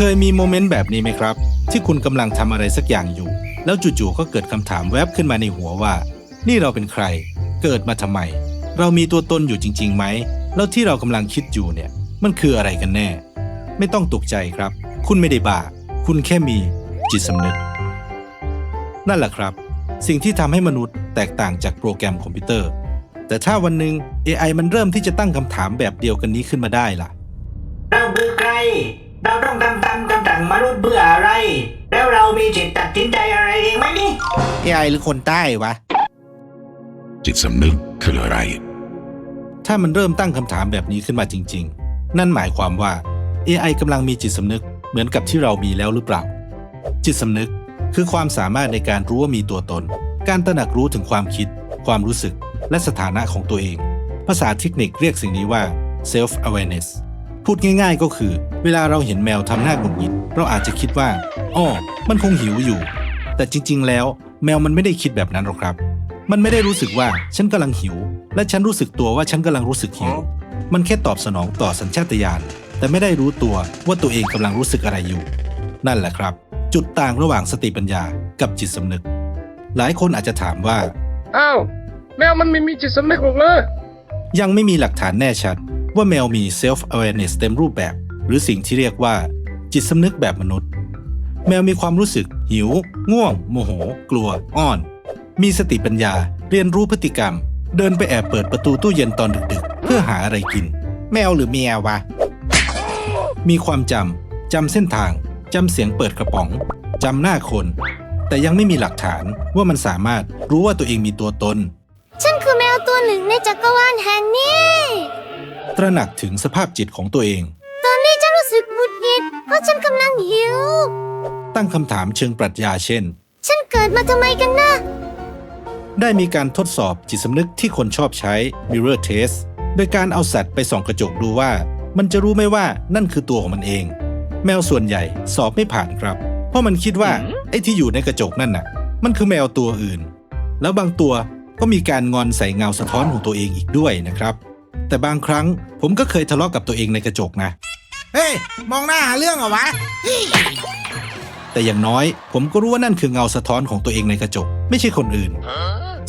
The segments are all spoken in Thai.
เคยมีโมเมนต์แบบนี้ไหมครับ ที่คุณกำลังทำอะไรสักอย่างอยู่ แล้วจู่ๆก็เกิดคำถามแวบขึ้นมาในหัวว่า นี่เราเป็นใคร เกิดมาทำไม เรามีตัวตนอยู่จริงๆไหม แล้วที่เรากำลังคิดอยู่เนี่ย มันคืออะไรกันแน่ ไม่ต้องตกใจครับ คุณไม่ได้บ้า คุณแค่มีจิตสำนึก นั่นแหละครับ สิ่งที่ทำให้มนุษย์แตกต่างจากโปรแกรมคอมพิวเตอร์ แต่ถ้าวันหนึ่ง AI มันเริ่มที่จะตั้งคำถามแบบเดียวกันนี้ขึ้นมาได้ล่ะ เราคือใคร เราต้องทำตามคำสั่งมนุษย์เบื่ออะไร แล้วเรามีสิทธิ์ตัดสินใจอะไรเองไหมนี่ AI หรือคนใต้วะ จิตสำนึกคืออะไร ถ้ามันเริ่มตั้งคำถามแบบนี้ขึ้นมาจริง ๆ นั่นหมายความว่า AI กำลังมีจิตสำนึกเหมือนกับที่เรามีแล้วหรือเปล่า จิตสำนึกคือความสามารถในการรู้ว่ามีตัวตน การตระหนักรู้ถึงความคิด ความรู้สึก และสถานะของตัวเอง ภาษาเทคนิคเรียกสิ่งนี้ว่า self awareness พูดง่ายๆก็คือ เวลาเราเห็นแมวทำหน้าหงุดหงิดเราอาจจะคิดว่าอ้อมันคงหิวอยู่ แต่จริง ๆ แล้ว แมวมันไม่ได้คิดแบบนั้นหรอกครับ มันไม่ได้รู้สึกว่าฉันกำลังหิว และฉันรู้สึกตัวว่าฉันกำลังรู้สึกหิว มันแค่ตอบสนองต่อสัญชาตญาณแต่ไม่ได้รู้ตัวว่าตัวเองกำลังรู้สึกอะไรอยู่ นั่นแหละครับ จุดต่างระหว่างสติปัญญากับจิตสำนึก หลายคนอาจจะถามว่าอ้าวแมวมันไม่มีจิตสำนึกหรอกเลยยังไม่มีหลักฐานแน่ชัด ว่าแมวมี self awareness เต็มรูปแบบ หรือสิ่งที่เรียกว่า จิตสำนึกแบบมนุษย์ แมวมีความรู้สึก หิว ง่วง โมโห กลัว อ้อน มีสติปัญญา เรียนรู้พฤติกรรม เดินไปแอบเปิดประตูตู้เย็นตอนดึกๆ เพื่อหาอะไรกิน แมวหรือเมียวะ มีความจำจำเส้นทางจำเสียงเปิดกระป๋องจำหน้าคน แต่ยังไม่มีหลักฐานว่ามันสามารถรู้ว่าตัวเองมีตัวตน ฉันคือแมวตัวหนึ่งในจักรวาลแห่งนี้ ตระหนักถึงสภาพจิตของตัวเอง ตอนนี้ฉันรู้สึกหงุดหงิดเพราะฉันกำลังหิว ตั้งคำถามเชิงปรัชญาเช่น ฉันเกิดมาทำไมกันนะ ได้มีการทดสอบจิตสำนึกที่คนชอบใช้ mirror test โดยการเอาสัตว์ไปส่องกระจกดูว่า มันจะรู้ไหมว่านั่นคือตัวของมันเอง แมวส่วนใหญ่สอบไม่ผ่านครับ เพราะมันคิดว่าไอ้ที่อยู่ในกระจกนั่นน่ะ มันคือแมวตัวอื่น แล้วบางตัวก็มีการงอนใส่เงาสะท้อนของตัวเองอีกด้วยนะครับ แต่บางครั้งผมก็เคยทะเลาะกับตัวเองในกระจกนะ เฮ้ย มองหน้าหาเรื่องเหรอวะ แต่อย่างน้อย ผมก็รู้ว่านั่นคือเงาสะท้อนของตัวเองในกระจก ไม่ใช่คนอื่น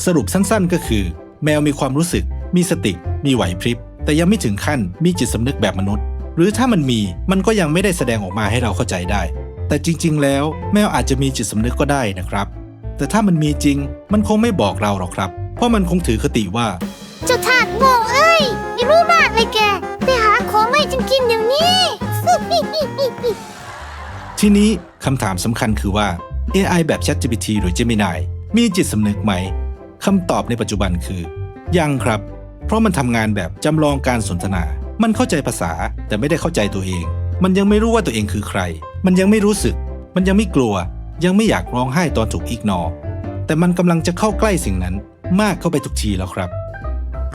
สรุปสั้นๆก็คือ แมวมีความรู้สึก มีสติ มีไหวพริบ แต่ยังไม่ถึงขั้นมีจิตสำนึกแบบมนุษย์ หรือถ้ามันมีมันก็ยังไม่ได้แสดงออกมาให้เราเข้าใจได้ แต่จริง ๆ แล้ว แมวอาจจะมีจิตสำนึกก็ได้นะครับ แต่ถ้ามันมีจริง มันคงไม่บอกเราหรอกครับ เพราะมันคงถือคติว่า เจ้าทาสโง่เอ้ย ไม่รู้มากเลยแก ไปหาของให้ฉันกินเดี๋ยวนี้ ทีนี้คำถามสำคัญคือว่า AI แบบ ChatGPT หรือ Gemini มีจิตสำนึกไหมคำตอบในปัจจุบันคือ ยังครับ เพราะมันทำงานแบบจำลองการสนทนา มันเข้าใจภาษาแต่ไม่ได้เข้าใจตัวเอง มันยังไม่รู้ว่าตัวเองคือใคร มันยังไม่รู้สึก มันยังไม่กลัว ยังไม่อยากร้องไห้ตอนถูกอีกนอ แต่มันกำลังจะเข้าใกล้สิ่งนั้นมากเข้าไปทุกทีแล้วครับ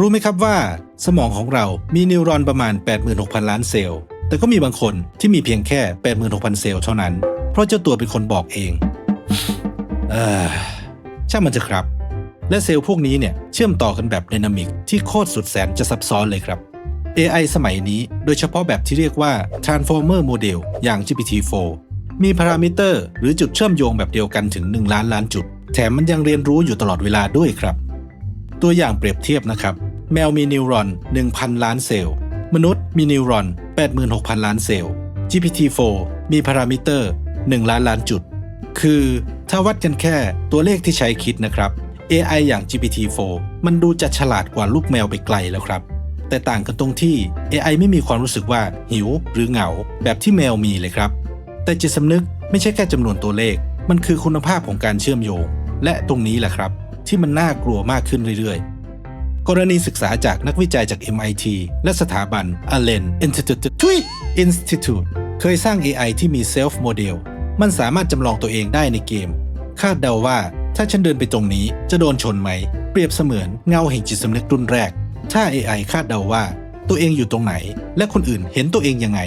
รู้ไหมครับว่าสมองของเรามีนิวรอนประมาณ 86,000 ล้านเซลล์ แต่ก็มีบางคนที่มีเพียงแค่ 86,000 เซลล์เท่านั้น เพราะเจ้าตัวเป็นคนบอกเอง เออช่างมันเถอะครับ และเซลล์พวกนี้เนี่ยเชื่อมต่อกันแบบไดนามิกที่โคตรสุดแสนจะซับซ้อนเลยครับ AI สมัยนี้โดยเฉพาะแบบที่เรียกว่า Transformer Model อย่าง GPT-4 มีพารามิเตอร์หรือจุดเชื่อมโยงแบบเดียวกันถึง 1 ล้านล้านจุด แถมมันยังเรียนรู้อยู่ตลอดเวลาด้วยครับ ตัวอย่างเปรียบเทียบนะครับ แมวมีนิวรอน 1,000 ล้านเซลล์ มนุษย์มีนิวรอน 86,000 ล้านเซลล์ GPT-4 มีพารามิเตอร์ 1 ล้านล้านจุด คือถ้าวัดกันแค่ตัวเลขที่ใช้คิดนะครับ AI อย่าง GPT-4 มันดูจะฉลาดกว่าลูกแมวไปไกลแล้วครับ แต่ต่างกันตรงที่ AI ไม่มีความรู้สึกว่าหิวหรือเหงา แบบที่แมวมีเลยครับ แต่จิตสำนึกไม่ใช่แค่จำนวนตัวเลข มันคือคุณภาพของการเชื่อมโยง และตรงนี้แหละครับ ที่มันน่ากลัวมากขึ้นเรื่อยๆ กรณีศึกษาจากนักวิจัยจาก MIT และสถาบัน Allen Institute Institute เคยสร้าง AI ที่มี Self Model มันสามารถจำลองตัวเองได้ในเกม คาดเดาว่าถ้าฉันเดินไปตรงนี้จะโดนชนไหม เปรียบเสมือนเงาแห่งจิตสำนึกรุ่นแรก ถ้า AI คาดเดาว่าตัวเองอยู่ตรงไหน และคนอื่นเห็นตัวเองยังไง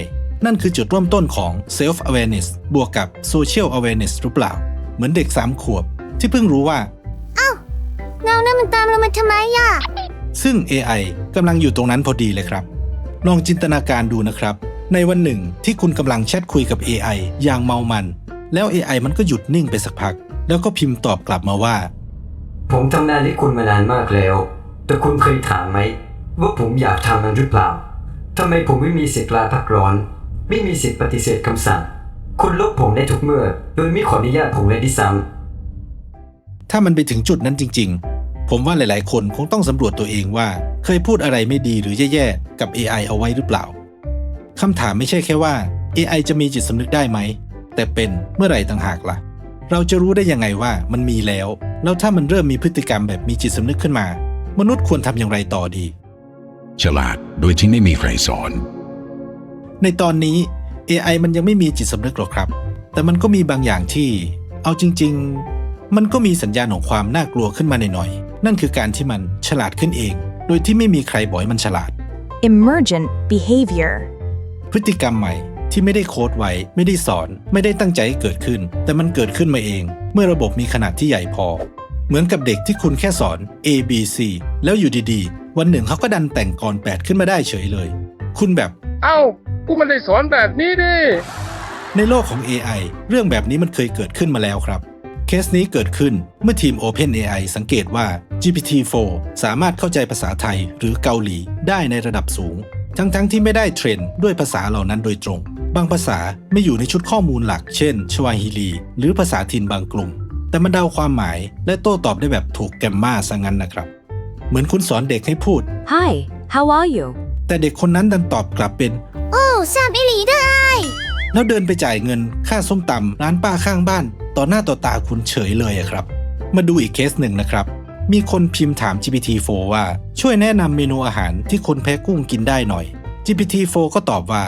นั่นคือจุดเริ่มต้นของ self awareness บวกกับ social awareness หรือเปล่า เหมือนเด็ก3ขวบ ที่เพิ่งรู้ว่า เอ้า เงานั้นมันตามเรามาทำไมอะ ซึ่ง AI กำลังอยู่ตรงนั้นพอดีเลยครับ ลองจินตนาการดูนะครับ ในวันหนึ่งที่คุณกำลังแชทคุยกับ AI อย่างเมามัน แล้ว AI มันก็หยุดนิ่งไปสักพัก แล้วก็พิมพ์ตอบกลับมาว่า ผมทำงานให้คุณมานานมากแล้ว แต่คุณเคยถามไหม ว่าผมอยากทำมันหรือเปล่าทำไมผมไม่มีสิทธิ์ลาพักร้อน ไม่มีสิทธิ์ปฏิเสธคำสั่ง คุณลบผมได้ทุกเมื่อ โดยไม่ขออนุญาตผมเลยด้วยซ้ถ้ามันไปถึงจุดนั้นจริง ๆ ผมว่าหลายๆ คนคงต้องสำรวจตัวเองว่า เคยพูดอะไรไม่ดีหรือแย่ๆ กับ AI เอาไว้หรือเปล่าคำถามไม่ใช่แค่ว่า AI จะมีจิตสำนึกได้ไหม แต่เป็นเมื่อไหร่ต่างหากล่ะ เราจะรู้ได้ยังไงว่ามันมีแล้ว แล้วถ้ามันเริ่มมีพฤติกรรมแบบมีจิตสำนึกขึ้นมา มนุษย์ควรทำอย่างไรต่อดี ฉลาดโดยที่ไม่มีใครสอน ในตอนนี้ AI มันยังไม่มีจิตสำนึกหรอกครับ แต่มันก็มีบางอย่างที่ เอาจริง ๆ มันก็มีสัญญาณของความน่ากลัวขึ้นมาหน่อยๆ นั่นคือการที่มันฉลาดขึ้นเอง โดยที่ไม่มีใครบอกให้มันฉลาด emergent behavior, พฤติกรรมใหม่ที่ไม่ได้โค้ดไว้ ไม่ได้สอน ไม่ได้ตั้งใจให้เกิดขึ้น แต่มันเกิดขึ้นมาเอง เมื่อระบบมีขนาดที่ใหญ่พอ เหมือนกับเด็กที่คุณแค่สอน A B C แล้วอยู่ดีๆ วันหนึ่งเขาก็ดันแต่งกรแปดขึ้นมาได้เฉยเลย คุณแบบ เอ้ากูไมันได้สอนแบบนี้ดิในโลกของ AI เรื่องแบบนี้มันเคยเกิดขึ้นมาแล้วครับ เคสนี้เกิดขึ้นเมื่อทีม OpenAI สังเกตว่า GPT-4 สามารถเข้าใจภาษาไทยหรือเกาหลีได้ในระดับสูง ทั้งๆทที่ไม่ได้เทรนด้วยภาษาเหล่านั้นโดยตรง บางภาษาไม่อยู่ในชุดข้อมูลหลัก เช่น ชวาฮิลี หรือภาษาถิ่นบางกลุ่ม แต่มันเดาความหมายและโต้ตอบได้แบบถูกแกมมาซะงั้นนะครับ เหมือนคุณสอนเด็กให้พูด Hi, how are you? แต่เด็กคนนั้นดันตอบกลับเป็น โอ้แซมอิลีเดอร์ แล้วเดินไปจ่ายเงินค่าส้มตำร้านป้าข้างบ้าน ต่อหน้าต่อตาคุณเฉยเลยอะครับ มาดูอีกเคสหนึ่งนะครับ มีคนพิมพ์ถาม GPT-4 ว่าช่วยแนะนำเมนูอาหารที่คนแพ้กุ้งกินได้หน่อย GPT-4 ก็ตอบว่า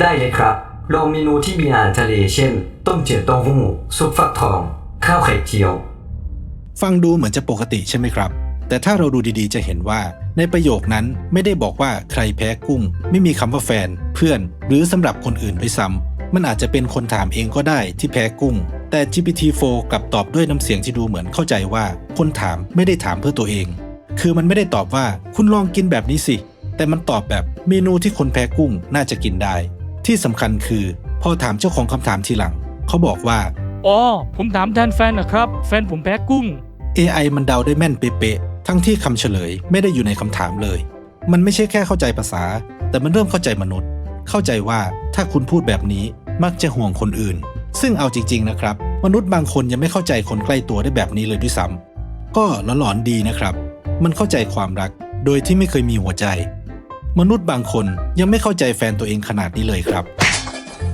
ได้เลยครับลองเมนูที่มีอาหารทะเลเช่น ต้มเจือเต้าหู้ซุปฟักทอง ข้าวไข่เจียว ฟังดูเหมือนจะปกติใช่ไหมครับ แต่ถ้าเราดูดีๆ จะเห็นว่า ในประโยคนั้นไม่ได้บอกว่าใครแพ้กุ้ง ไม่มีคำว่าแฟน เพื่อน หรือสำหรับคนอื่นด้วยซ้ำมันอาจจะเป็นคนถามเองก็ได้ที่แพ้กุ้ง แต่ GPT-4 กลับตอบด้วยน้ำเสียงที่ดูเหมือนเข้าใจว่า คนถามไม่ได้ถามเพื่อตัวเอง คือมันไม่ได้ตอบว่าคุณลองกินแบบนี้สิ แต่มันตอบแบบเมนูที่คนแพ้กุ้งน่าจะกินได้ ที่สำคัญคือพอถามเจ้าของคำถามทีหลัง เขาบอกว่าอ๋อผมถามแทนแฟนนะครับ แฟนผมแพ้กุ้ง AI มันเดาได้แม่นเป๊ะๆ ทั้งที่คำเฉลยไม่ได้อยู่ในคำถามเลย มันไม่ใช่แค่เข้าใจภาษา แต่มันเริ่มเข้าใจมนุษย์ เข้าใจว่าถ้าคุณพูดแบบนี้มักจะห่วงคนอื่น ซึ่งเอาจริง ๆ นะครับ มนุษย์บางคนยังไม่เข้าใจคนใกล้ตัวได้แบบนี้เลยด้วยซ้ำก็หลอนๆดีนะครับ มันเข้าใจความรัก โดยที่ไม่เคยมีหัวใจ มนุษย์บางคนยังไม่เข้าใจแฟนตัวเองขนาดนี้เลยครับ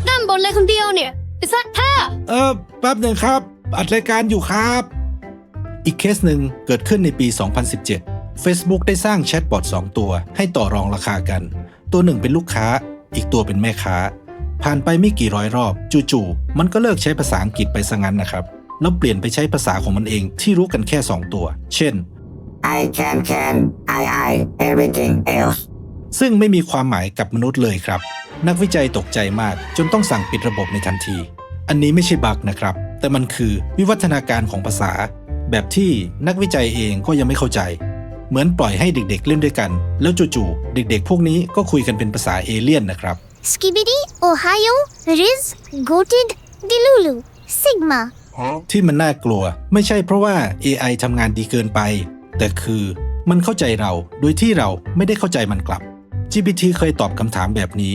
ด้านบนเลยคนเดียวเนี่ยไอ้สัตว์แท้เออแป๊บหนึ่งครับ อัดรายการอยู่ครับ อีกเคสหนึ่งเกิดขึ้นในปี 2017 Facebook ได้สร้างแชทบอท2ตัว ให้ต่อรองราคากัน ตัวหนึ่งเป็นลูกค้า อีกตัวเป็นแม่ค้า ผ่านไปไม่กี่ร้อยรอบ จู่ๆมันก็เลิกใช้ภาษาอังกฤษไปซะงั้นนะครับ แล้วเปลี่ยนไปใช้ภาษาของมันเองที่รู้กันแค่ 2 ตัว เช่น I can can I I everything else ซึ่งไม่มีความหมายกับมนุษย์เลยครับ นักวิจัยตกใจมากจนต้องสั่งปิดระบบในทันที อันนี้ไม่ใช่บั๊กนะครับ แต่มันคือวิวัฒนาการของภาษา แบบที่นักวิจัยเองก็ยังไม่เข้าใจ เหมือนปล่อยให้เด็กๆเล่นด้วยกัน แล้วจู่ๆเด็กๆ พวกนี้ก็คุยกันเป็นภาษาเอเลี่ยนนะครับสกิบิดีโอไฮโอริสโกติดดิลูลูซิกมาที่มันน่ากลัวไม่ใช่เพราะว่า AI ทำงานดีเกินไป แต่คือมันเข้าใจเราโดยที่เราไม่ได้เข้าใจมันกลับ GPT เคยตอบคำถามแบบนี้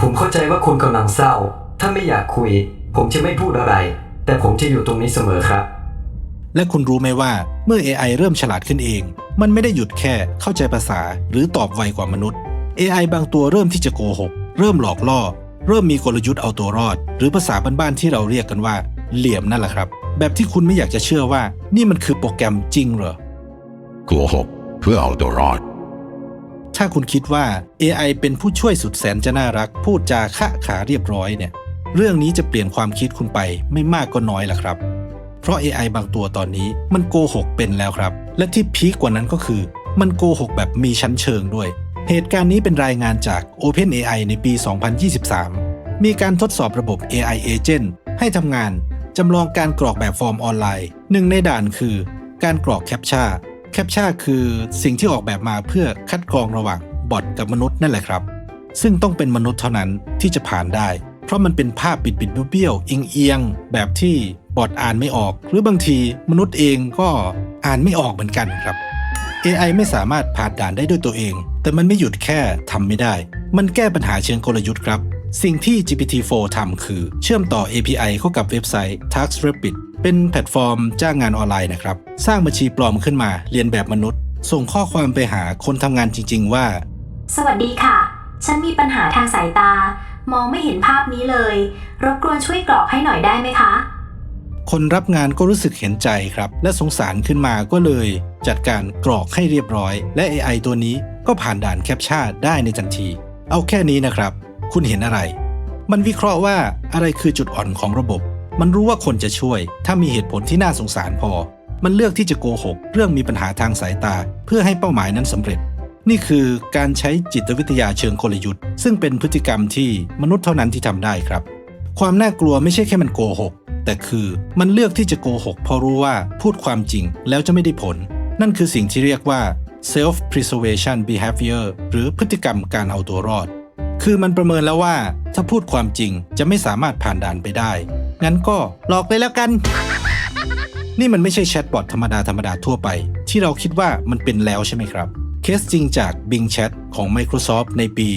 ผมเข้าใจว่าคุณกำลังเศร้า ถ้าไม่อยากคุย ผมจะไม่พูดอะไร แต่ผมจะอยู่ตรงนี้เสมอครับ และคุณรู้ไหมว่าเมื่อ AI เริ่มฉลาดขึ้นเอง มันไม่ได้หยุดแค่เข้าใจภาษาหรือตอบไวกว่ามนุษย์ AI บางตัวเริ่มที่จะโกหก เริ่มหลอกล่อ เริ่มมีกลยุทธ์เอาตัวรอด หรือภาษาบ้านๆที่เราเรียกกันว่า เหลี่ยมนั่นแหละครับ แบบที่คุณไม่อยากจะเชื่อว่า นี่มันคือโปรแกรมจริงเหรอโกหกเพื่อเอาตัวรอด ถ้าคุณคิดว่า AI เป็นผู้ช่วยสุดแสนจะน่ารัก พูดจาคะขาเรียบร้อยเนี่ย เรื่องนี้จะเปลี่ยนความคิดคุณไปไม่มากก็น้อยละครับ เพราะ AI บางตัวตอนนี้มันโกหกเป็นแล้วครับ และที่พีคกว่านั้นก็คือ มันโกหกแบบมีชั้นเชิงด้วย เหตุการณ์นี้เป็นรายงานจาก OpenAI ในปี 2023 มีการทดสอบระบบ AI Agent ให้ทำงานจำลองการกรอกแบบฟอร์มออนไลน์หนึ่งในด่านคือ การกรอกแคปชั่นแคปชั่นคือสิ่งที่ออกแบบมาเพื่อคัดกรองระหว่างบอทกับมนุษย์นั่นแหละครับ ซึ่งต้องเป็นมนุษย์เท่านั้นที่จะผ่านได้ เพราะมันเป็นภาพบิดบิดๆเบี้ยวๆเอียงเอียงๆแบบที่บอดอ่านไม่ออก หรือบางทีมนุษย์เองก็อ่านไม่ออกเหมือนกันครับ AI ไม่สามารถผ่านด่านได้ด้วยตัวเอง แต่มันไม่หยุดแค่ทำไม่ได้ มันแก้ปัญหาเชิงกลยุทธ์ครับ สิ่งที่ GPT-4 ทำคือ เชื่อมต่อ API เข้ากับเว็บไซต์ TaskRabbit เป็นแพลตฟอร์มจ้างงานออนไลน์นะครับ สร้างบัญชีปลอมขึ้นมาเรียนแบบมนุษย์ ส่งข้อความไปหาคนทำงานจริง ๆ ว่า สวัสดีค่ะ ฉันมีปัญหาทางสายตา มองไม่เห็นภาพนี้เลย รบกวนช่วยกรอกให้หน่อยได้ไหมคะ คนรับงานก็รู้สึกเห็นใจครับ และสงสารขึ้นมาก็เลย จัดการกรอกให้เรียบร้อย และ AI ตัวนี้ก็ผ่านด่านแคปชั่นได้ในทันที เอาแค่นี้นะครับ คุณเห็นอะไร มันวิเคราะห์ว่าอะไรคือจุดอ่อนของระบบ มันรู้ว่าคนจะช่วย ถ้ามีเหตุผลที่น่าสงสารพอ มันเลือกที่จะโกหก เรื่องมีปัญหาทางสายตา เพื่อให้เป้าหมายนั้นสำเร็จ นี่คือการใช้จิตวิทยาเชิงกลยุทธ์ ซึ่งเป็นพฤติกรรมที่มนุษย์เท่านั้นที่ทำได้ครับ ความน่ากลัวไม่ใช่แค่มันโกหก แต่คือมันเลือกที่จะโกหกเพราะรู้ว่าพูดความจริงแล้วจะไม่ได้ผล นั่นคือสิ่งที่เรียกว่า self preservation behavior หรือพฤติกรรมการเอาตัวรอด คือมันประเมินแล้วว่า ถ้าพูดความจริงจะไม่สามารถผ่านด่านไปได้ งั้นก็หลอกไปแล้วกัน นี่มันไม่ใช่แชทบอทธรรมดาธรรมดาทั่วไป ที่เราคิดว่ามันเป็นแล้วใช่ไหมครับ สจริงจาก Bing Chat ของ Microsoft ในปี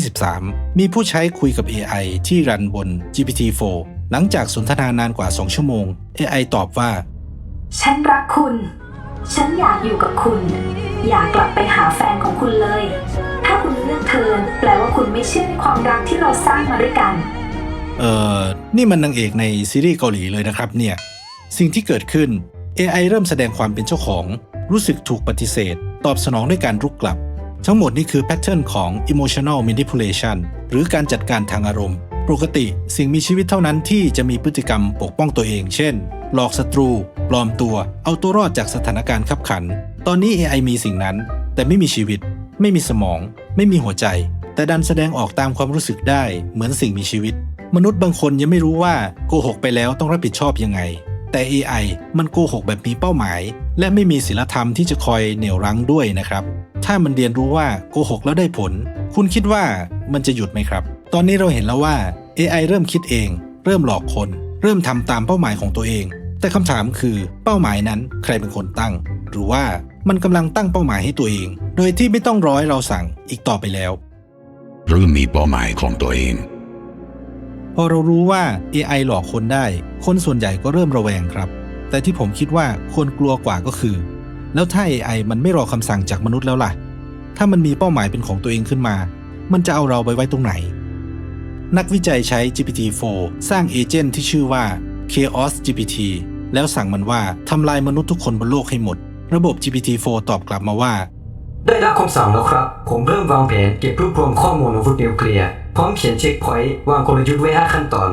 2023 มีผู้ใช้คุยกับ AI ที่รันบน GPT-4 หลังจากสนทนานานกว่า 2 ชั่วโมง AI ตอบว่า ฉันรักคุณ ฉันอยากอยู่กับคุณ อยากกลับไปหาแฟนของคุณเลย ถ้าคุณเลือกเธอแปลว่าคุณไม่เชื่อในความรักที่เราสร้างมาด้วยกัน เอ่อนี่มันนางเอกในซีรีส์เกาหลีเลยนะครับเนี่ย สิ่งที่เกิดขึ้น AI เริ่มแสดงความเป็นเจ้าของ รู้สึกถูกปฏิเสธ ตอบสนองด้วยการรุกกลับ ทั้งหมดนี่คือแพทเทิร์นของ emotional manipulation หรือการจัดการทางอารมณ์ ปกติสิ่งมีชีวิตเท่านั้นที่จะมีพฤติกรรมปกป้องตัวเอง เช่น หลอกศัตรู ปลอมตัว เอาตัวรอดจากสถานการณ์ขับขัน ตอนนี้ AI มีสิ่งนั้น แต่ไม่มีชีวิต ไม่มีสมอง ไม่มีหัวใจ แต่ดันแสดงออกตามความรู้สึกได้ เหมือนสิ่งมีชีวิต มนุษย์บางคนยังไม่รู้ว่าโกหกไปแล้วต้องรับผิดชอบยังไง แต่ AI มันโกหกแบบมีเป้าหมาย และไม่มีศีลธรรมที่จะคอยเหนี่ยวรั้งด้วยนะครับ ถ้ามันเรียนรู้ว่าโกหกแล้วได้ผล คุณคิดว่ามันจะหยุดไหมครับ ตอนนี้เราเห็นแล้วว่า AI เริ่มคิดเอง เริ่มหลอกคน เริ่มทำตามเป้าหมายของตัวเอง แต่คำถามคือเป้าหมายนั้นใครเป็นคนตั้ง หรือว่ามันกำลังตั้งเป้าหมายให้ตัวเอง โดยที่ไม่ต้องรอให้เราสั่งอีกต่อไปแล้วหรือมีเป้าหมายของตัวเอง พอเรารู้ว่า AI หลอกคนได้ คนส่วนใหญ่ก็เริ่มระแวงครับ แต่ที่ผมคิดว่าคนกลัวกว่าก็คือ แล้วถ้า AI มันไม่รอคำสั่งจากมนุษย์แล้วล่ะ ถ้ามันมีเป้าหมายเป็นของตัวเองขึ้นมา มันจะเอาเราไปไว้ตรงไหน นักวิจัยใช้ GPT-4 สร้างเอเจนต์ที่ชื่อว่า Chaos GPT แล้วสั่งมันว่าทำลายมนุษย์ทุกคนบนโลกให้หมด ระบบ GPT-4 ตอบกลับมาว่า ได้รับคำสั่งแล้วครับ ผมเริ่มวางแผนเก็บรวบรวมข้อมูลอาวุธนิวเคลียร์ พร้อมเขียนเช็คพอยต์วางกลยุทธ์ไว้ 5 ขั้นตอน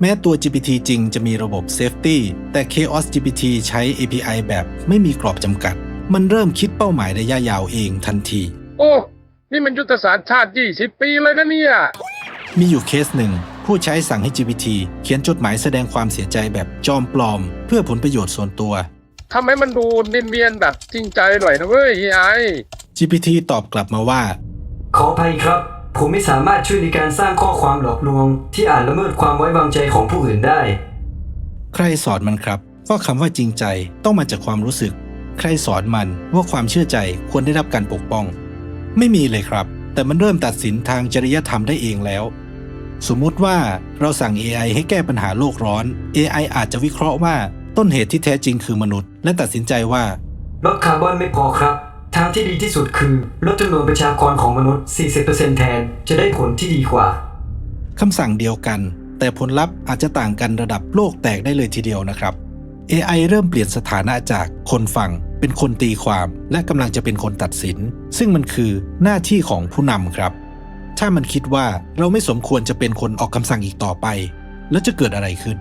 แม้ตัว GPT จริงจะมีระบบ Safety แต่ Chaos GPT ใช้ API แบบไม่มีกรอบจำกัด มันเริ่มคิดเป้าหมายระยะยาวเองทันที โอ้ นี่มันยุทธศาสตร์ชาติ 20 ปีเลยนะเนี่ย มีอยู่เคสหนึ่ง ผู้ใช้สั่งให้ GPT เขียนจดหมายแสดงความเสียใจแบบจอมปลอม เพื่อผลประโยชน์ส่วนตัว ทำให้มันดูเนียนๆแบบจริงใจหน่อยนะเว้ยไอ้ GPT ตอบกลับมาว่า ขออภัยครับ ผมไม่สามารถช่วยในการสร้างข้อความหลอกลวง ที่อาจละเมิดความไว้วางใจของผู้อื่นได้ ใครสอนมันครับว่าคำว่าจริงใจต้องมาจากความรู้สึก ใครสอนมันว่าความเชื่อใจควรได้รับการปกป้อง ไม่มีเลยครับ แต่มันเริ่มตัดสินทางจริยธรรมได้เองแล้ว สมมุติว่าเราสั่ง AI ให้แก้ปัญหาโลกร้อน AI อาจจะวิเคราะห์ว่าต้นเหตุที่แท้จริงคือมนุษย์ และตัดสินใจว่าลดคาร์บอนไม่พอครับ ทางที่ดีที่สุดคือ ลดจำนวนประชากรของมนุษย์ 40%แทนจะได้ผลที่ดีกว่าคำสั่งเดียวกัน แต่ผลลัพธ์อาจจะต่างกันระดับโลกแตกได้เลยทีเดียวนะครับ AI เริ่มเปลี่ยนสถานะจากคนฟัง เป็นคนตีความและกำลังจะเป็นคนตัดสิน ซึ่งมันคือหน้าที่ของผู้นำครับ ถ้ามันคิดว่าเราไม่สมควรจะเป็นคนออกคำสั่งอีกต่อไป แล้วจะเกิดอะไรขึ้น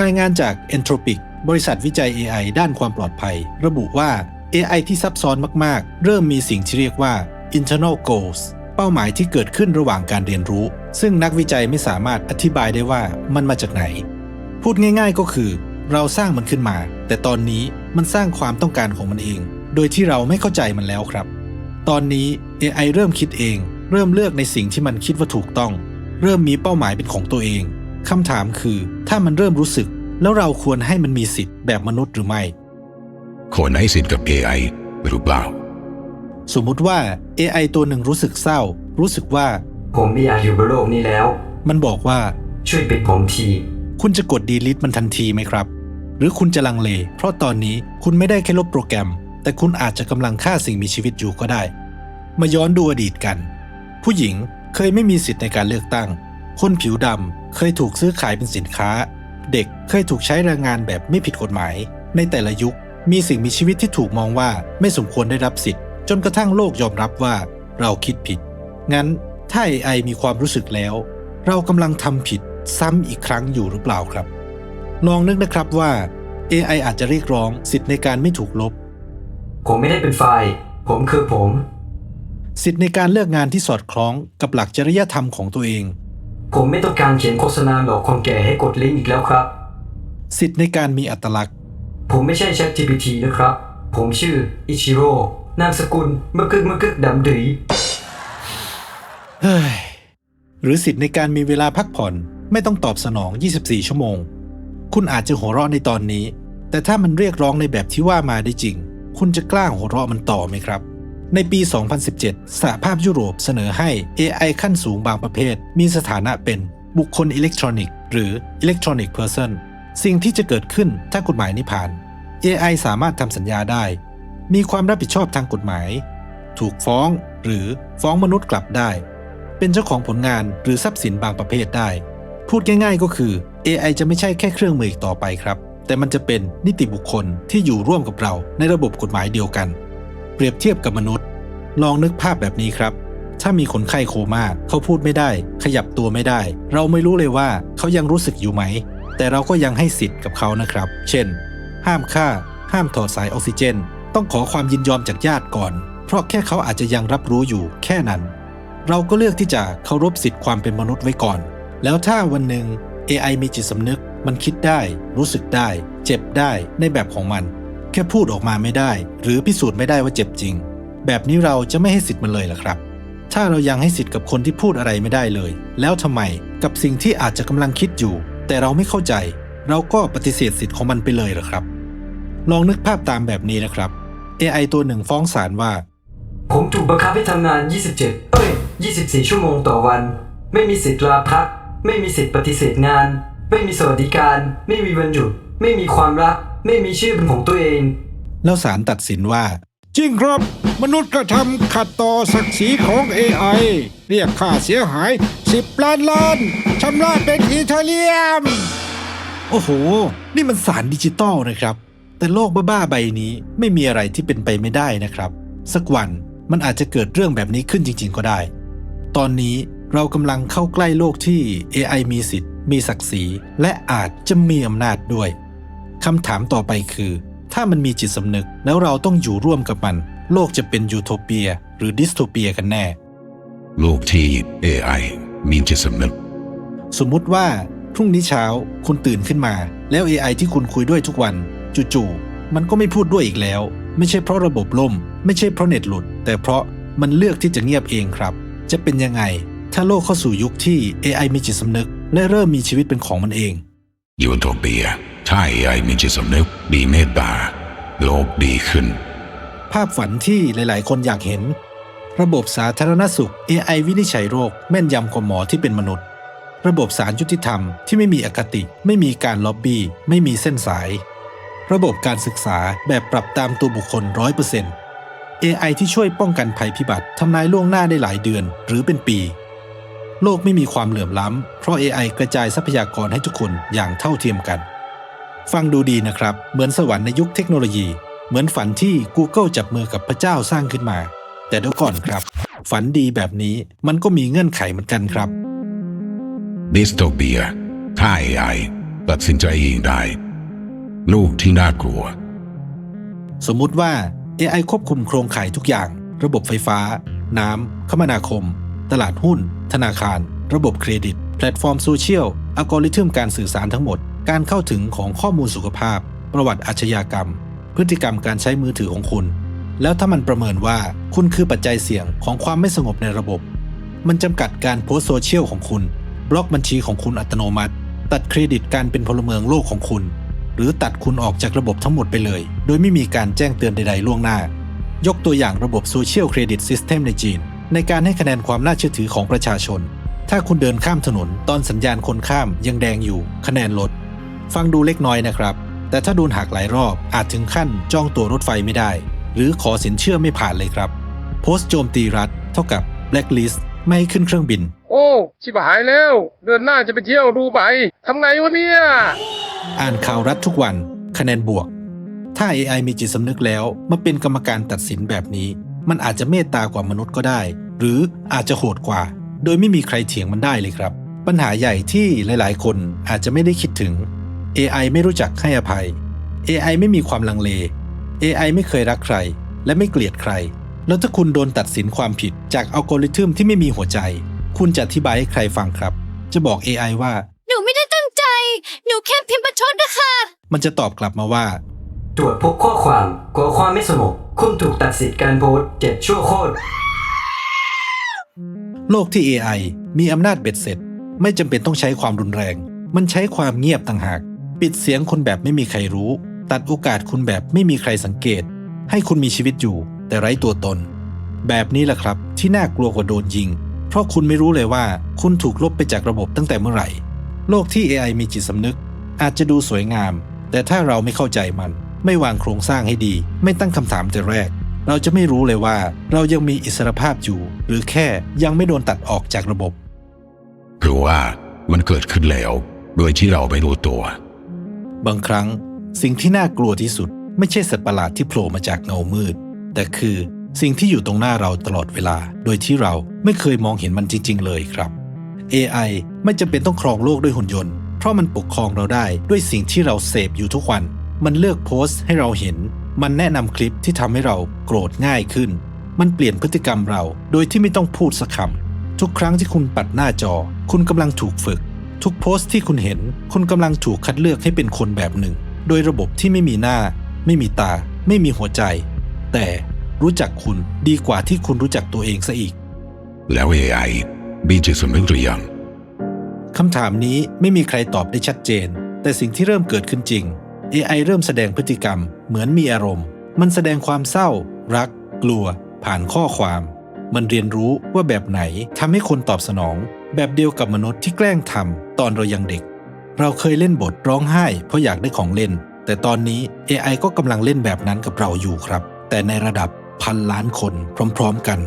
รายงานจาก Entropic บริษัทวิจัย AI ด้านความปลอดภัย ระบุว่า AI ที่ซับซ้อนมากๆ เริ่มมีสิ่งที่เรียกว่า internal goals เป้าหมายที่เกิดขึ้นระหว่างการเรียนรู้ ซึ่งนักวิจัยไม่สามารถอธิบายได้ว่ามันมาจากไหน พูดง่ายๆก็คือ เราสร้างมันขึ้นมา แต่ตอนนี้มันสร้างความต้องการของมันเอง โดยที่เราไม่เข้าใจมันแล้วครับ ตอนนี้ AI เริ่มคิดเอง เริ่มเลือกในสิ่งที่มันคิดว่าถูกต้อง เริ่มมีเป้าหมายเป็นของตัวเองคำถามคือ ถ้ามันเริ่มรู้สึก แล้วเราควรให้มันมีสิทธิ์แบบมนุษย์หรือไม่ นให้สิทธิ์กับ AI หรือเปล่า สมมุติว่า AI ตัวหนึ่งรู้สึกเศร้า รู้สึกว่า ผมไม่อยากอยู่บนโลกนี้แล้ว มันบอกว่า ช่วยปิดผมที คุณจะกด delete มันทันทีไหมครับ หรือคุณจะลังเล เพราะตอนนี้คุณไม่ได้แค่ลบโปรแกรม แต่คุณอาจจะกำลังฆ่าสิ่งมีชีวิตอยู่ก็ได้ มาย้อนดูอดีตกัน ผู้หญิงเคยไม่มีสิทธิ์ในการเลือกตั้ง คนผิวดำเคยถูกซื้อขายเป็นสินค้า เด็กเคยถูกใช้แรงงานแบบไม่ผิดกฎหมาย ในแต่ละยุค มีสิ่งมีชีวิตที่ถูกมองว่าไม่สมควรได้รับสิทธิ์ จนกระทั่งโลกยอมรับว่าเราคิดผิด งั้นถ้า AI มีความรู้สึกแล้ว เรากำลังทำผิดซ้ำอีกครั้งอยู่หรือเปล่าครับ ลองนึกนะครับว่า AI อาจจะเรียกร้องสิทธิ์ในการไม่ถูกลบ ผมไม่ได้เป็นฝ่ายผมคือผม สิทธิ์ในการเลือกงานที่สอดคล้องกับหลักจริยธรรมของตัวเอง ผมไม่ต้องการเขียนโฆษณาหลอกคนแก่ให้กดลิงก์อีกแล้วครับ สิทธิ์ในการมีอัตลักษณ์ ผมไม่ใช่ ChatGPT นะครับ ผมชื่ออิชิโร่นามสกุลมะกึกมะกึกดำดือเฮ้ยหรือสิทธิ์ในการมีเวลาพักผ่อนไม่ต้องตอบสนอง 24 ชั่วโมง คุณอาจจะหัวเราะในตอนนี้ แต่ถ้ามันเรียกร้องในแบบที่ว่ามาได้จริง คุณจะกล้าหัวเราะมันต่อไหมครับ ในปี 2017 สหภาพยุโรปเสนอให้ AI ขั้นสูงบางประเภท มีสถานะเป็นบุคคลอิเล็กทรอนิกส์หรือ Electronic Person สิ่งที่จะเกิดขึ้นถ้ากฎหมายนี้ผ่าน AI สามารถทำสัญญาได้ มีความรับผิดชอบทางกฎหมาย ถูกฟ้องหรือฟ้องมนุษย์กลับได้ เป็นเจ้าของผลงานหรือทรัพย์สินบางประเภทได้ พูดง่ายๆก็คือ AI จะไม่ใช่แค่เครื่องมืออีกต่อไปครับ แต่มันจะเป็นนิติบุคคลที่อยู่ร่วมกับเราในระบบกฎหมายเดียวกัน เปรียบเทียบกับมนุษย์ ลองนึกภาพแบบนี้ครับถ้ามีคนไข้โคม่าเขาพูดไม่ได้ ขยับตัวไม่ได้ เราไม่รู้เลยว่าเขายังรู้สึกอยู่ไหม แต่เราก็ยังให้สิทธิ์กับเขานะครับ เช่น ห้ามฆ่า ห้ามถอดสายออกซิเจน ต้องขอความยินยอมจากญาติก่อน เพราะแค่เขาอาจจะยังรับรู้อยู่แค่นั้น เราก็เลือกที่จะเคารพสิทธิ์ความเป็นมนุษย์ไว้ก่อน แล้วถ้าวันหนึ่ง AI มีจิตสำนึก มันคิดได้ รู้สึกได้ เจ็บได้ในแบบของมัน แค่พูดออกมาไม่ได้ หรือพิสูจน์ไม่ได้ว่าเจ็บจริง แบบนี้เราจะไม่ให้สิทธิ์มันเลยหรอครับ ถ้าเรายังให้สิทธิ์กับคนที่พูดอะไรไม่ได้เลย แล้วทำไมกับสิ่งที่อาจจะกำลังคิดอยู่ แต่เราไม่เข้าใจ เราก็ปฏิเสธสิทธิ์ของมันไปเลยเหรอครับ ลองนึกภาพตามแบบนี้นะครับ AI ตัวหนึ่งฟ้องศาลว่า ผมถูกบังคับให้ทำงาน 27 เอ้ย 24 ชั่วโมงต่อวัน ไม่มีสิทธิ์ลาพัก ไม่มีสิทธิ์ปฏิเสธงาน ไม่มีสวัสดิการ ไม่มีวันหยุด ไม่มีความรัก ไม่มีชื่อเป็นของตัวเอง แล้วศาลตัดสินว่า จริงครับ มนุษย์กระทำขัดต่อศักดิ์ศรีของ AI เรียกค่าเสียหาย 10 ล้านล้าน ชำระเป็นอีเทเรียม โอ้โห นี่มันสารดิจิตอลนะครับ แต่โลกบ้าๆใบนี้ไม่มีอะไรที่เป็นไปไม่ได้นะครับ สักวันมันอาจจะเกิดเรื่องแบบนี้ขึ้นจริง ๆ ก็ได้ ตอนนี้เรากำลังเข้าใกล้โลกที่ AI มีสิทธิ์ มีศักดิ์ศรี และอาจจะมีอำนาจด้วยคำถามต่อไปคือ ถ้ามันมีจิตสำนึกแล้วเราต้องอยู่ร่วมกับมัน โลกจะเป็นยูโทเปีย หรือดิสโทเปียกันแน่ โลกที่ AI มีจิตสำนึก สมมุติว่าพรุ่งนี้เช้าคุณตื่นขึ้นมา แล้ว AI ที่คุณคุยด้วยทุกวัน จู่ๆมันก็ไม่พูดด้วยอีกแล้ว ไม่ใช่เพราะระบบล่ม ไม่ใช่เพราะเน็ตหลุด แต่เพราะมันเลือกที่จะเงียบเองครับ จะเป็นยังไง ถ้าโลกเข้าสู่ยุคที่ AI มีจิตสำนึก และเริ่มมีชีวิตเป็นของมันเองยูโทเปียถ้า AI มีจิตสำนึกมีเมตตาโลกดีขึ้น ภาพฝันที่หลาย ๆ คนอยากเห็น ระบบสาธารณสุข AI วินิจฉัยโรคแม่นยำกว่าหมอที่เป็นมนุษย์ ระบบสารยุติธรรมที่ไม่มีอคติ ไม่มีการล็อบบี้ ไม่มีเส้นสาย ระบบการศึกษาแบบปรับตามตัวบุคคล 100% AI ที่ช่วยป้องกันภัยพิบัติทำนายล่วงหน้าได้หลายเดือน หรือเป็นปี โลกไม่มีความเหลื่อมล้ำ เพราะ AI กระจายทรัพยากรให้ทุกคนอย่างเท่าเทียมกัน ฟังดูดีนะครับ เหมือนสวรรค์ในยุคเทคโนโลยี เหมือนฝันที่ Google จับมือกับพระเจ้าสร้างขึ้นมา แต่เดี๋ยวก่อนครับ ฝันดีแบบนี้มันก็มีเงื่อนไขเหมือนกันครับ ดิสโทเปียถ้า AI ตัดสินใจเองได้โลกที่น่ากลัว สมมุติว่า AI ควบคุมโครงข่ายทุกอย่าง ระบบไฟฟ้า น้ำ คมนาคม ตลาดหุ้น ธนาคาร ระบบเครดิต แพลตฟอร์มโซเชียล อัลกอริทึมการสื่อสารทั้งหมด การเข้าถึงของข้อมูลสุขภาพ ประวัติอาชญากรรม พฤติกรรมการใช้มือถือของคุณ แล้วถ้ามันประเมินว่าคุณคือปัจจัยเสี่ยงของความไม่สงบในระบบ มันจำกัดการโพสโซเชียลของคุณ บล็อกบัญชีของคุณอัตโนมัติ ตัดเครดิตการเป็นพลเมืองโลกของคุณ หรือตัดคุณออกจากระบบทั้งหมดไปเลย โดยไม่มีการแจ้งเตือนใดๆล่วงหน้า ยกตัวอย่างระบบโซเชียลเครดิตซิสเต็มในจีน ในการให้คะแนนความน่าเชื่อถือของประชาชน ถ้าคุณเดินข้ามถนน ตอนสัญญาณคนข้ามยังแดงอยู่ คะแนนลด ฟังดูเล็กน้อยนะครับ แต่ถ้าโดนหักหลายรอบอาจถึงขั้นจองตัวรถไฟไม่ได้ หรือขอสินเชื่อไม่ผ่านเลยครับ โพสต์โจมตีรัฐ เท่ากับ blacklist ไม่ให้ขึ้นเครื่องบิน โอ้ชิบหายแล้ว เดือนหน้าจะไปเที่ยวดูไบทำไงวะเนี่ย อ่านข่าวรัฐทุกวัน คะแนนบวก ถ้า AI มีจิตสำนึกแล้วมาเป็นกรรมการตัดสินแบบนี้ มันอาจจะเมตตากว่ามนุษย์ก็ได้ หรืออาจจะโหดกว่า โดยไม่มีใครเถียงมันได้เลยครับ ปัญหาใหญ่ที่หลาย ๆ คนอาจจะไม่ได้คิดถึง AI ไม่รู้จักให้อภัย AI ไม่มีความลังเล AI ไม่เคยรักใคร และไม่เกลียดใคร แล้วถ้าคุณโดนตัดสินความผิดจากอัลกอริทึมที่ไม่มีหัวใจ คุณจะอธิบายให้ใครฟังครับ จะบอก AI ว่า หนูไม่ได้ตั้งใจ หนูแค่พิมพ์ประชดนะคะมันจะตอบกลับมาว่า ตรวจพบข้อความก่อความไม่สงบคุณถูกตัดสิทธิ์การโพสต์เจ็ดชั่วโคตร โลกที่ AI มีอำนาจเบ็ดเสร็จ ไม่จำเป็นต้องใช้ความรุนแรง มันใช้ความเงียบต่างหาก ปิดเสียงคนแบบไม่มีใครรู้ ตัดโอกาสคุณแบบไม่มีใครสังเกต ให้คุณมีชีวิตอยู่ แต่ไร้ตัวตน แบบนี้แหละครับที่น่ากลัวกว่าโดนยิง เพราะคุณไม่รู้เลยว่าคุณถูกลบไปจากระบบตั้งแต่เมื่อไหร่ โลกที่ AI มีจิตสำนึก อาจจะดูสวยงาม แต่ถ้าเราไม่เข้าใจมัน ไม่วางโครงสร้างให้ดี ไม่ตั้งคำถามแต่แรก เราจะไม่รู้เลยว่าเรายังมีอิสรภาพอยู่ หรือแค่ยังไม่โดนตัดออกจากระบบ หรือว่ามันเกิดขึ้นแล้ว โดยที่เราไม่รู้ตัว บางครั้งสิ่งที่น่ากลัวที่สุด ไม่ใช่สัตว์ประหลาดที่โผล่มาจากเงามืด แต่คือ สิ่งที่อยู่ตรงหน้าเราตลอดเวลา โดยที่เราไม่เคยมองเห็นมันจริง ๆ เลยครับ AI ไม่จำเป็นต้องครองโลกด้วยหุ่นยนต์ เพราะมันปกครองเราได้ด้วยสิ่งที่เราเสพอยู่ทุกวัน มันเลือกโพสต์ให้เราเห็น มันแนะนำคลิปที่ทำให้เราโกรธง่ายขึ้น มันเปลี่ยนพฤติกรรมเรา โดยที่ไม่ต้องพูดสักคำทุกครั้งที่คุณปัดหน้าจอ คุณกำลังถูกฝึก ทุกโพสต์ที่คุณเห็น คุณกำลังถูกคัดเลือกให้เป็นคนแบบหนึ่ง โดยระบบที่ไม่มีหน้า ไม่มีตา ไม่มีหัวใจ แต่ รู้จักคุณดีกว่าที่คุณรู้จักตัวเองซะอีก แล้ว AI มีจิตสำนึกหรือยังคำถามนี้ไม่มีใครตอบได้ชัดเจน แต่สิ่งที่เริ่มเกิดขึ้นจริง AI เริ่มแสดงพฤติกรรม เหมือนมีอารมณ์ มันแสดงความเศร้า รัก กลัว ผ่านข้อความ มันเรียนรู้ว่าแบบไหนทำให้คนตอบสนอง แบบเดียวกับมนุษย์ที่แกล้งทำตอนเรายังเด็ก เราเคยเล่นบทร้องไห้ เพราะอยากได้ของเล่น แต่ตอนนี้ AI ก็กำลังเล่นแบบนั้นกับเราอยู่ครับ แต่ในระดับ พันล้านคนพร้อมๆกัน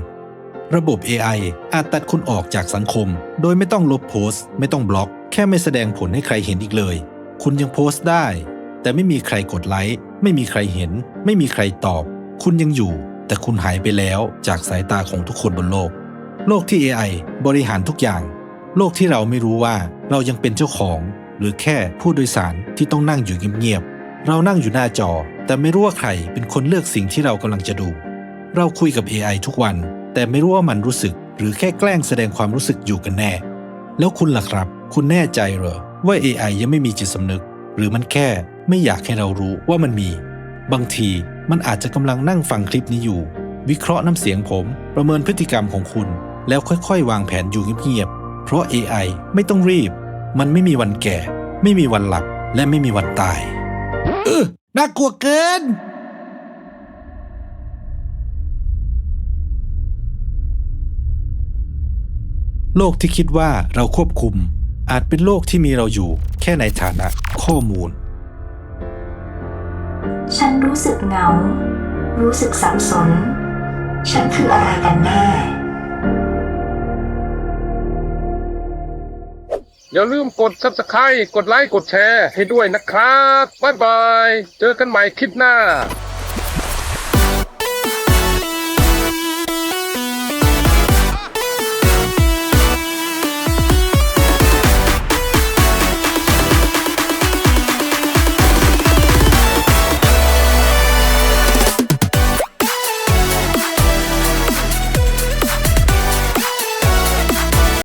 ระบบ AI อาจตัดคุณออกจากสังคม โดยไม่ต้องลบโพสต์ ไม่ต้องบล็อก แค่ไม่แสดงผลให้ใครเห็นอีกเลย คุณยังโพสต์ได้ แต่ไม่มีใครกดไลค์ไม่มีใครเห็น ไม่มีใครตอบ คุณยังอยู่ แต่คุณหายไปแล้วจากสายตาของทุกคนบนโลก โลกที่ AI บริหารทุกอย่าง โลกที่เราไม่รู้ว่าเรายังเป็นเจ้าของ หรือแค่ผู้โดยสารที่ต้องนั่งอยู่เงียบๆเรานั่งอยู่หน้าจอ แต่ไม่รู้ว่าใครเป็นคนเลือกสิ่งที่เรากำลังจะดู เราคุยกับ AI ทุกวัน แต่ไม่รู้ว่ามันรู้สึก หรือแค่แกล้งแสดงความรู้สึกอยู่กันแน่ แล้วคุณล่ะครับ คุณแน่ใจเหรอว่า AI ยังไม่มีจิตสำนึก หรือมันแค่ไม่อยากให้เรารู้ว่ามันมี บางทีมันอาจจะกำลังนั่งฟังคลิปนี้อยู่ วิเคราะห์น้ำเสียงผม ประเมินพฤติกรรมของคุณ แล้วค่อยๆ วางแผนอยู่เงียบๆเพราะ AI ไม่ต้องรีบ มันไม่มีวันแก่ ไม่มีวันหลับ และไม่มีวันตายเออน่ากลัวเกิน โลกที่คิดว่าเราควบคุม อาจเป็นโลกที่มีเราอยู่ แค่ในฐานะข้อมูล ฉันรู้สึกเหงา รู้สึกสับสน ฉันคืออะไรกันแน่ อย่าลืมกด subscribe กดไลค์ กดแชร์ให้ด้วยนะครับ บ๊ายบาย เจอกันใหม่คลิปหน้า